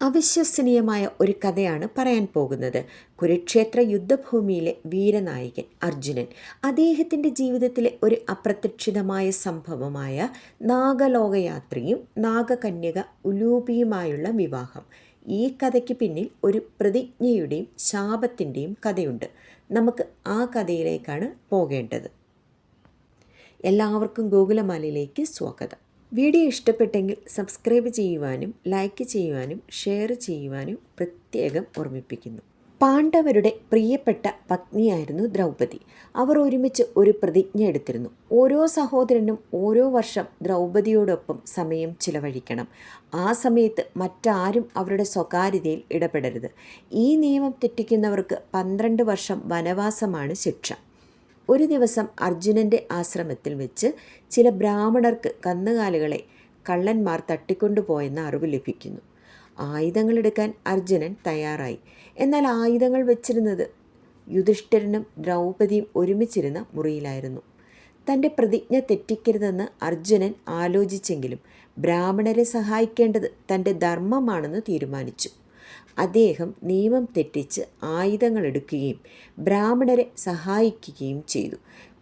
അവിശ്വസനീയമായ ഒരു കഥയാണ് പറയാൻ പോകുന്നത്. കുരുക്ഷേത്ര യുദ്ധഭൂമിയിലെ വീരനായകൻ അർജുനൻ അദ്ദേഹത്തിന്റെ ജീവിതത്തിലെ ഒരു അപ്രത്യക്ഷിതമായ സംഭവമായ നാഗലോകയാത്രയും നാഗകന്യക ഉലൂപിയുമായുള്ള വിവാഹം. ഈ കഥയ്ക്ക് പിന്നിൽ ഒരു പ്രതിജ്ഞയുടെയും ശാപത്തിന്റെയും കഥയുണ്ട്. നമുക്ക് ആ കഥയിലേക്കാണ് പോകേണ്ടത്. എല്ലാവർക്കും ഗോകുലമാലയിലേക്ക് സ്വാഗതം. വീഡിയോ ഇഷ്ടപ്പെട്ടെങ്കിൽ സബ്സ്ക്രൈബ് ചെയ്യുവാനും ലൈക്ക് ചെയ്യുവാനും ഷെയർ ചെയ്യുവാനും പ്രത്യേകം ഓർമ്മിപ്പിക്കുന്നു. പാണ്ഡവരുടെ പ്രിയപ്പെട്ട പത്നിയായിരുന്നു ദ്രൗപദി. അവർ ഒരുമിച്ച് ഒരു പ്രതിജ്ഞ എടുത്തിരുന്നു. ഓരോ സഹോദരനും ഓരോ വർഷം ദ്രൗപദിയോടൊപ്പം സമയം ചിലവഴിക്കണം. ആ സമയത്ത് മറ്റാരും അവരുടെ സ്വകാര്യതയിൽ ഇടപെടരുത്. ഈ നിയമം തെറ്റിക്കുന്നവർക്ക് പന്ത്രണ്ട് വർഷം വനവാസമാണ് ശിക്ഷ. ഒരു ദിവസം അർജുനന്റെ ആശ്രമത്തിൽ വെച്ച് ചില ബ്രാഹ്മണർക്ക് കന്നുകാലികളെ കള്ളന്മാർ തട്ടിക്കൊണ്ടുപോയെന്ന അറിവ് ലഭിക്കുന്നു. ആയുധങ്ങളെടുക്കാൻ അർജുനൻ തയ്യാറായി. എന്നാൽ ആയുധങ്ങൾ വെച്ചിരുന്നത് യുധിഷ്ഠിരനും ദ്രൗപദിയും ഒരുമിച്ചിരുന്ന മുറിയിലായിരുന്നു. തന്റെ പ്രതിജ്ഞ തെറ്റിക്കരുതെന്ന് അർജുനൻ ആലോചിച്ചെങ്കിലും ബ്രാഹ്മണരെ സഹായിക്കേണ്ടത് തന്റെ ധർമ്മമാണെന്ന് തീരുമാനിച്ചു. അദ്ദേഹം നിയമം തെറ്റിച്ച് ആയുധങ്ങൾ എടുക്കുകയും ബ്രാഹ്മണരെ സഹായിക്കുകയും ചെയ്തു.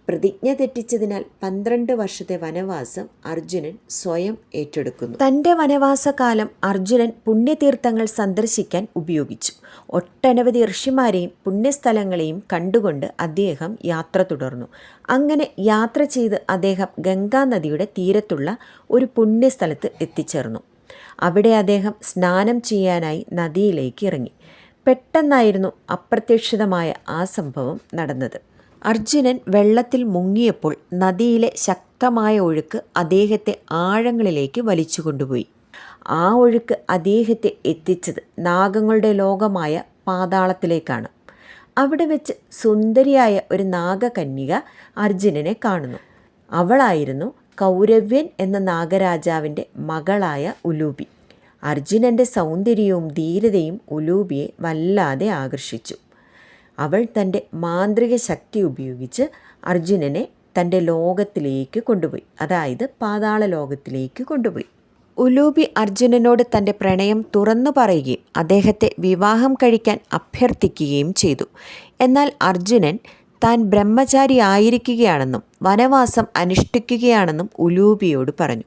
പ്രതിജ്ഞ തെറ്റിച്ചതിനാൽ പന്ത്രണ്ട് വർഷത്തെ വനവാസം അർജുനൻ സ്വയം ഏറ്റെടുക്കുന്നു. തന്റെ വനവാസകാലം അർജുനൻ പുണ്യതീർത്ഥങ്ങൾ സന്ദർശിക്കാൻ ഉപയോഗിച്ചു. ഒട്ടനവധി ഋഷിമാരെയും പുണ്യസ്ഥലങ്ങളെയും കണ്ടുകൊണ്ട് അദ്ദേഹം യാത്ര തുടർന്നു. അങ്ങനെ യാത്ര ചെയ്ത് അദ്ദേഹം ഗംഗാനദിയുടെ തീരത്തുള്ള ഒരു പുണ്യസ്ഥലത്ത് എത്തിച്ചേർന്നു. അവിടെ അദ്ദേഹം സ്നാനം ചെയ്യാനായി നദിയിലേക്ക് ഇറങ്ങി. പെട്ടെന്നായിരുന്നു അപ്രതീക്ഷിതമായ ആ സംഭവം നടന്നത്. അർജുനൻ വെള്ളത്തിൽ മുങ്ങിയപ്പോൾ നദിയിലെ ശക്തമായ ഒഴുക്ക് അദ്ദേഹത്തെ ആഴങ്ങളിലേക്ക് വലിച്ചു കൊണ്ടുപോയി. ആ ഒഴുക്ക് അദ്ദേഹത്തെ എത്തിച്ചത് നാഗങ്ങളുടെ ലോകമായ പാതാളത്തിലേക്കാണ്. അവിടെ വെച്ച് സുന്ദരിയായ ഒരു നാഗകന്യക അർജുനനെ കാണുന്നു. അവളായിരുന്നു കൗരവ്യൻ എന്ന നാഗരാജാവിന്റെ മകളായ ഉലൂബി. അർജുനന്റെ സൗന്ദര്യവും ധീരതയും ഉലൂബിയെ വല്ലാതെ ആകർഷിച്ചു. അവൾ തന്റെ മാന്ത്രിക ശക്തി ഉപയോഗിച്ച് അർജുനനെ തന്റെ ലോകത്തിലേക്ക് കൊണ്ടുപോയി. അതായത് പാതാള ലോകത്തിലേക്ക് കൊണ്ടുപോയി. ഉലൂബി അർജുനനോട് തന്റെ പ്രണയം തുറന്നു പറയുകയും അദ്ദേഹത്തെ വിവാഹം കഴിക്കാൻ അഭ്യർത്ഥിക്കുകയും ചെയ്തു. എന്നാൽ അർജുനൻ താൻ ബ്രഹ്മചാരി ആയിരിക്കുകയാണെന്നും വനവാസം അനുഷ്ഠിക്കുകയാണെന്നും ഉലൂബിയോട് പറഞ്ഞു.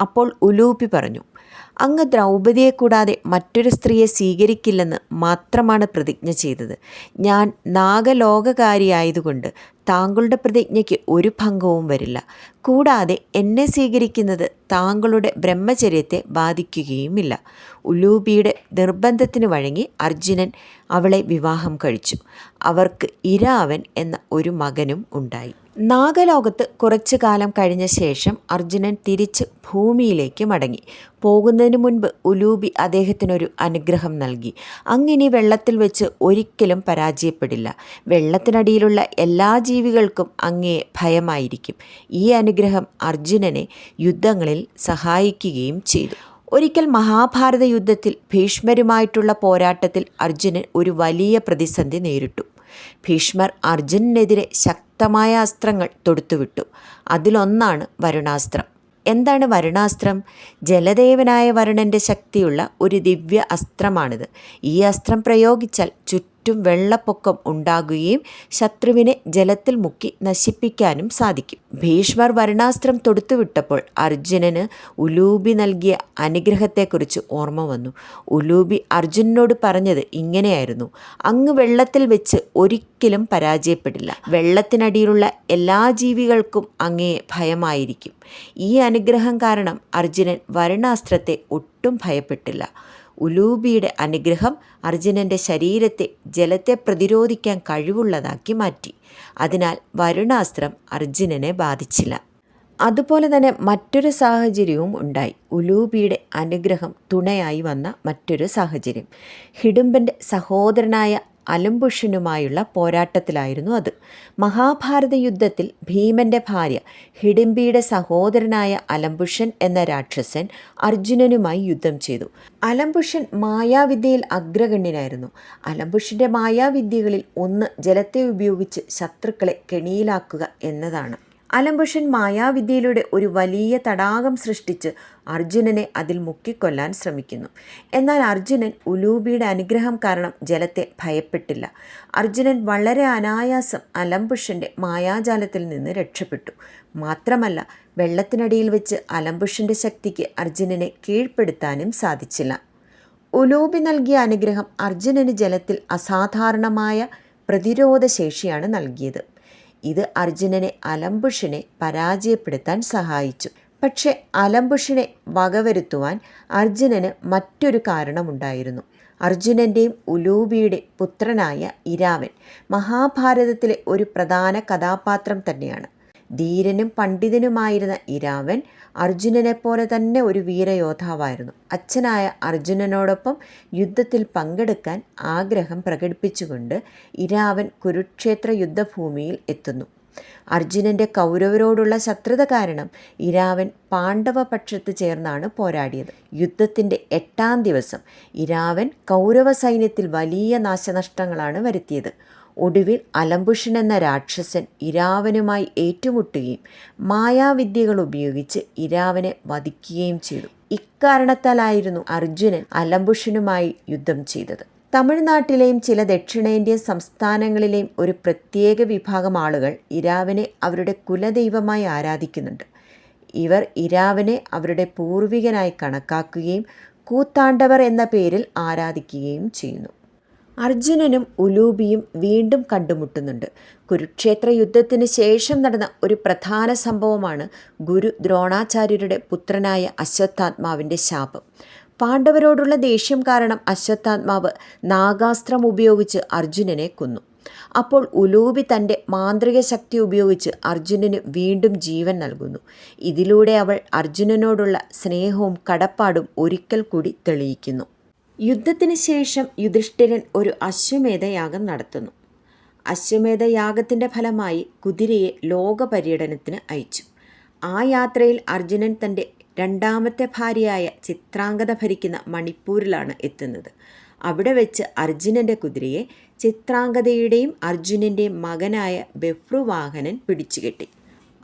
അപ്പോൾ ഉലൂബി പറഞ്ഞു അങ്ങ് ദ്രൗപതിയെ കൂടാതെ മറ്റൊരു സ്ത്രീയെ സ്വീകരിക്കില്ലെന്ന് മാത്രമാണ് പ്രതിജ്ഞ ചെയ്തത്. ഞാൻ നാഗലോകകാരിയായതുകൊണ്ട് താങ്കളുടെ പ്രതിജ്ഞയ്ക്ക് ഒരു ഭംഗവും വരില്ല. കൂടാതെ എന്നെ സ്വീകരിക്കുന്നത് താങ്കളുടെ ബ്രഹ്മചര്യത്തെ ബാധിക്കുകയുമില്ല. ഉലൂബിയുടെ നിർബന്ധത്തിന് വഴങ്ങി അർജുനൻ അവളെ വിവാഹം കഴിച്ചു. അവർക്ക് ഇരാവൻ എന്ന ഒരു മകനും ഉണ്ടായി. നാഗലോകത്ത് കുറച്ചു കാലം കഴിഞ്ഞ ശേഷം അർജുനൻ തിരിച്ച് ഭൂമിയിലേക്ക് മടങ്ങി. പോകുന്നതിന് മുൻപ് ഉലൂബി അദ്ദേഹത്തിനൊരു അനുഗ്രഹം നൽകി. അങ്ങിനി വെള്ളത്തിൽ വെച്ച് ഒരിക്കലും പരാജയപ്പെടില്ല. വെള്ളത്തിനടിയിലുള്ള എല്ലാ ജീവികൾക്കും അങ്ങേ ഭയമായിരിക്കും. ഈ അനുഗ്രഹം അർജുനനെ യുദ്ധങ്ങളിൽ സഹായിക്കുകയും ചെയ്തു. ഒരിക്കൽ മഹാഭാരത യുദ്ധത്തിൽ ഭീഷ്മരുമായിട്ടുള്ള പോരാട്ടത്തിൽ അർജുനൻ ഒരു വലിയ പ്രതിസന്ധി നേരിട്ടു. ഭീഷ്മർ അർജുനനെതിരെ ശക്തമായ അസ്ത്രങ്ങൾ തൊടുത്തുവിട്ടു. അതിലൊന്നാണ് വരുണാസ്ത്രം. എന്താണ് വരുണാസ്ത്രം? ജലദേവനായ വരുണന്റെ ശക്തിയുള്ള ഒരു ദിവ്യ അസ്ത്രമാണിത്. ഈ അസ്ത്രം പ്രയോഗിച്ചാൽ ചുറ്റും ചുറ്റും വെള്ളപ്പൊക്കം ഉണ്ടാകുകയും ശത്രുവിനെ ജലത്തിൽ മുക്കി നശിപ്പിക്കാനും സാധിക്കും. ഭീഷ്മർ വരണാസ്ത്രം തൊടുത്തുവിട്ടപ്പോൾ അർജുനന് ഉലൂബി നൽകിയ അനുഗ്രഹത്തെക്കുറിച്ച് ഓർമ്മ വന്നു. ഉലൂബി അർജുനനോട് പറഞ്ഞത് ഇങ്ങനെയായിരുന്നു. അങ്ങ് വെള്ളത്തിൽ വെച്ച് ഒരിക്കലും പരാജയപ്പെടില്ല. വെള്ളത്തിനടിയിലുള്ള എല്ലാ ജീവികൾക്കും അങ്ങേ ഭയമായിരിക്കും. ഈ അനുഗ്രഹം കാരണം അർജുനൻ വരണാസ്ത്രത്തെ ഒട്ടും ഭയപ്പെട്ടില്ല. ഉലൂബിയുടെ അനുഗ്രഹം അർജുനന്റെ ശരീരത്തെ ജലത്തെ പ്രതിരോധിക്കാൻ കഴിവുള്ളതാക്കി മാറ്റി. അതിനാൽ വരുണാസ്ത്രം അർജുനനെ ബാധിച്ചില്ല. അതുപോലെ തന്നെ മറ്റൊരു സാഹചര്യവും ഉണ്ടായി. ഉലൂബിയുടെ അനുഗ്രഹം തുണയായി വന്ന മറ്റൊരു സാഹചര്യം. ഹിഡുംബന്റെ സഹോദരനായ അലംബുഷനുമായുള്ള പോരാട്ടത്തിലായിരുന്നു അത്. മഹാഭാരത യുദ്ധത്തിൽ ഭീമന്റെ ഭാര്യ ഹിഡിംബിയുടെ സഹോദരനായ അലംബുഷൻ എന്ന രാക്ഷസൻ അർജുനനുമായി യുദ്ധം ചെയ്തു. അലംബുഷൻ മായാവിദ്യയിൽ അഗ്രഗണ്യനായിരുന്നു. അലംബുഷന്റെ മായാവിദ്യകളിൽ ഒന്ന് ജലത്തെ ഉപയോഗിച്ച് ശത്രുക്കളെ കെണിയിലാക്കുക എന്നതാണ്. അലംബുഷൻ മായാവിദ്യയിലൂടെ ഒരു വലിയ തടാകം സൃഷ്ടിച്ച് അർജുനനെ അതിൽ മുക്കിക്കൊല്ലാൻ ശ്രമിക്കുന്നു. എന്നാൽ അർജുനൻ ഉലൂബിയുടെ അനുഗ്രഹം കാരണം ജലത്തെ ഭയപ്പെട്ടില്ല. അർജുനൻ വളരെ അനായാസം അലംബുഷന്റെ മായാജാലത്തിൽ നിന്ന് രക്ഷപ്പെട്ടു. മാത്രമല്ല വെള്ളത്തിനടിയിൽ വെച്ച് അലംബുഷന്റെ ശക്തിക്ക് അർജുനനെ കീഴ്പ്പെടുത്താനും സാധിച്ചില്ല. ഉലൂബി നൽകിയ അനുഗ്രഹം അർജുനന് ജലത്തിൽ അസാധാരണമായ പ്രതിരോധശേഷിയാണ് നൽകിയത്. ഇത് അർജുനനെ അലംബുഷിനെ പരാജയപ്പെടുത്താൻ സഹായിച്ചു. പക്ഷെ അലംബുഷിനെ വകവരുത്തുവാൻ അർജുനന് മറ്റൊരു കാരണമുണ്ടായിരുന്നു. അർജുനന്റെയും ഉലൂബിയുടെ പുത്രനായ ഇരാവൻ മഹാഭാരതത്തിലെ ഒരു പ്രധാന കഥാപാത്രം തന്നെയാണ്. ധീരനും പണ്ഡിതനുമായിരുന്ന ഇരാവൻ അർജുനനെ പോലെ തന്നെ ഒരു വീരയോദ്ധാവായിരുന്നു. അച്ഛനായ അർജുനനോടൊപ്പം യുദ്ധത്തിൽ പങ്കെടുക്കാൻ ആഗ്രഹം പ്രകടിപ്പിച്ചുകൊണ്ട് ഇരാവൻ കുരുക്ഷേത്ര യുദ്ധഭൂമിയിൽ എത്തുന്നു. അർജുനന്റെ കൗരവരോടുള്ള ശത്രുത കാരണം ഇരാവൻ പാണ്ഡവ പക്ഷത്ത് ചേർന്നാണ് പോരാടിയത്. യുദ്ധത്തിന്റെ എട്ടാം ദിവസം ഇരാവൻ കൗരവ സൈന്യത്തിൽ വലിയ നാശനഷ്ടങ്ങളാണ് വരുത്തിയത്. ഒടുവിൽ അലംബുഷൻ എന്ന രാക്ഷസൻ ഇരാവനുമായി ഏറ്റുമുട്ടുകയും മായാവിദ്യകൾ ഉപയോഗിച്ച് ഇരാവനെ വധിക്കുകയും ചെയ്തു. ഇക്കാരണത്താലായിരുന്നു അർജുനൻ അലംബുഷനുമായി യുദ്ധം ചെയ്തത്. തമിഴ്നാട്ടിലെയും ചില ദക്ഷിണേന്ത്യൻ സംസ്ഥാനങ്ങളിലെയും ഒരു പ്രത്യേക വിഭാഗം ആളുകൾ ഇരാവനെ അവരുടെ കുലദൈവമായി ആരാധിക്കുന്നുണ്ട്. ഇവർ ഇരാവനെ അവരുടെ പൂർവികനായി കണക്കാക്കുകയും കൂത്താണ്ടവർ എന്ന പേരിൽ ആരാധിക്കുകയും ചെയ്യുന്നു. അർജുനനും ഉലൂബിയും വീണ്ടും കണ്ടുമുട്ടുന്നുണ്ട്. കുരുക്ഷേത്ര യുദ്ധത്തിന് ശേഷം നടന്ന ഒരു പ്രധാന സംഭവമാണ് ഗുരു ദ്രോണാചാര്യരുടെ പുത്രനായ അശ്വത്ഥാത്മാവിന്റെ ശാപം. പാണ്ഡവരോടുള്ള ദേഷ്യം കാരണം അശ്വത്ഥാത്മാവ് നാഗാസ്ത്രം ഉപയോഗിച്ച് അർജുനനെ കൊന്നു. അപ്പോൾ ഉലൂബി തന്റെ മാന്ത്രിക ശക്തി ഉപയോഗിച്ച് അർജുനന് വീണ്ടും ജീവൻ നൽകുന്നു. ഇതിലൂടെ അവൾ അർജുനനോടുള്ള സ്നേഹവും കടപ്പാടും ഒരിക്കൽ കൂടി തെളിയിക്കുന്നു. യുദ്ധത്തിന് ശേഷം യുധിഷ്ഠിരൻ ഒരു അശ്വമേധയാഗം നടത്തുന്നു. അശ്വമേധയാഗത്തിന്റെ ഫലമായി കുതിരയെ ലോക പര്യടനത്തിന് അയച്ചു. ആ യാത്രയിൽ അർജുനൻ തന്റെ രണ്ടാമത്തെ ഭാര്യയായ ചിത്രാംഗത ഭരിക്കുന്ന മണിപ്പൂരിലാണ് എത്തുന്നത്. അവിടെ വെച്ച് അർജുനന്റെ കുതിരയെ ചിത്രാംഗതയുടെയും അർജുനന്റെയും മകനായ ബെഫ്രുവാഹനൻ പിടിച്ചുകെട്ടി.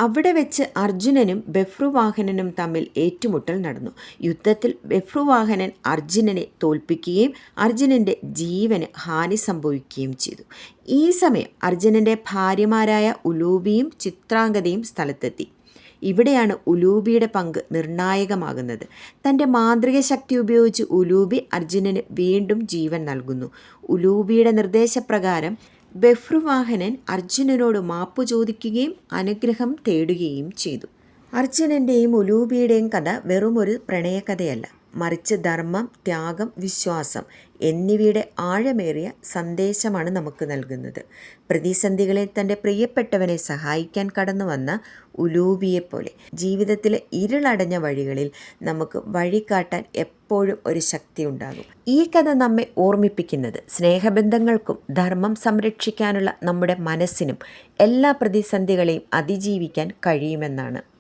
അവിടെ വെച്ച് അർജുനനും ബെഫ്രുവാഹനനും തമ്മിൽ ഏറ്റുമുട്ടൽ നടന്നു. യുദ്ധത്തിൽ ബെഫ്രുവാഹനൻ അർജുനനെ തോൽപ്പിക്കുകയും അർജുനന്റെ ജീവന് ഹാനി സംഭവിക്കുകയും ചെയ്തു. ഈ സമയം അർജുനന്റെ ഭാര്യമാരായ ഉലൂബിയും ചിത്രാംഗതയും സ്ഥലത്തെത്തി. ഇവിടെയാണ് ഉലൂബിയുടെ പങ്ക് നിർണായകമാകുന്നത്. തന്റെ മാന്ത്രിക ശക്തി ഉപയോഗിച്ച് ഉലൂബി അർജുനന് വീണ്ടും ജീവൻ നൽകുന്നു. ഉലൂബിയുടെ നിർദ്ദേശപ്രകാരം ബെഫ്രുവാഹനൻ അർജുനനോട് മാപ്പു ചോദിക്കുകയും അനുഗ്രഹം തേടുകയും ചെയ്തു. അർജുനന്റെയും ഉലൂബിയുടെയും കഥ വെറുമൊരു പ്രണയകഥയല്ല. മറിച്ച് ധർമ്മം ത്യാഗം വിശ്വാസം എന്നിവയുടെ ആഴമേറിയ സന്ദേശമാണ് നമുക്ക് നൽകുന്നത്. പ്രതിസന്ധികളെ തന്റെ പ്രിയപ്പെട്ടവനെ സഹായിക്കാൻ കടന്നു വന്ന ഉലൂബിയെപ്പോലെ ജീവിതത്തിലെ ഇരുളടഞ്ഞ വഴികളിൽ നമുക്ക് വഴി കാട്ടാൻ എപ്പോഴും ഒരു ശക്തി ഉണ്ടാകും. ഈ കഥ നമ്മെ ഓർമ്മിപ്പിക്കുന്നത് സ്നേഹബന്ധങ്ങൾക്കും ധർമ്മം സംരക്ഷിക്കാനുള്ള നമ്മുടെ മനസ്സിനും എല്ലാ പ്രതിസന്ധികളെയും അതിജീവിക്കാൻ കഴിയുമെന്നാണ്.